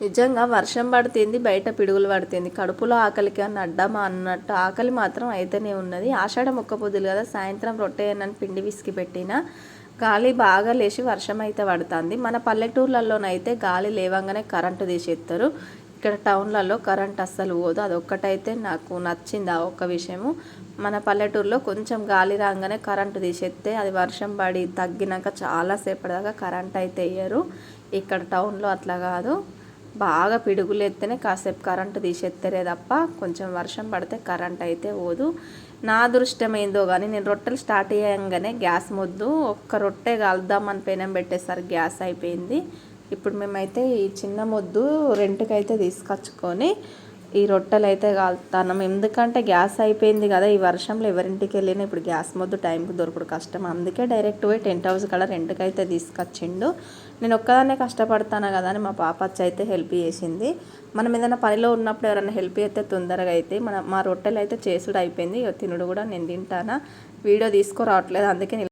నిజంగా వర్షం పడుతుంది బయట పిడుగులు పడుతుంది. కడుపులో ఆకలికి అని అడ్డమా అన్నట్టు ఆకలి మాత్రం అయితేనే ఉన్నది. ఆషాఢ మొక్క పొద్దులు కదా సాయంత్రం రొట్టె అని పిండి విసికి పెట్టిన గాలి బాగా లేచి వర్షం అయితే పడుతుంది. మన పల్లెటూర్లలోనైతే గాలి లేవంగానే కరెంటు తీసేస్తారు ఇక్కడ టౌన్లలో కరెంట్ అస్సలు పోదు. అదొక్కటైతే నాకు నచ్చింది ఆ ఒక్క విషయము. మన పల్లెటూరులో కొంచెం గాలి రాగానే కరెంటు తీసేస్తే అది వర్షం పడి తగ్గినాక చాలాసేపటి దాకా కరెంట్ అయితే వేయరు. ఇక్కడ టౌన్లో అట్లా కాదు. బాగా పిడుగులు ఎత్తేనే కాసేపు కరెంటు తీసేస్తారే తప్ప కొంచెం వర్షం పడితే కరెంట్ అయితే పోదు. నా దృష్టం ఏందో కానీ నేను రొట్టెలు స్టార్ట్ అయ్యంగానే గ్యాస్ మొద్దు. ఒక్క రొట్టె కలుద్దామని పెనం పెట్టేసరి గ్యాస్ అయిపోయింది. ఇప్పుడు మేమైతే ఈ చిన్న మొద్దు రెంట్కైతే తీసుకొచ్చుకొని ఈ రొట్టెలు అయితే కాలుతాను ఎందుకంటే గ్యాస్ అయిపోయింది కదా ఈ వర్షంలో ఎవరింటికి వెళ్ళినా ఇప్పుడు గ్యాస్ మొద్దు టైంకి దొరకడు కష్టం. అందుకే డైరెక్ట్ పోయి టెంట్ హౌస్ కాడ రెంట్కి అయితే తీసుకొచ్చిండు. నేను ఒక్కదాన్నే కష్టపడతాను కదా అని మా పాప వచ్చి అయితే హెల్ప్ చేసింది. మనం ఏదైనా పనిలో ఉన్నప్పుడు ఎవరైనా హెల్ప్ చేస్తే తొందరగా అయితే మన మా రొట్టెలు అయితే చేసుడు అయిపోయింది. తినుడు కూడా నేను తింటానా. వీడియో తీసుకురావట్లేదు అందుకే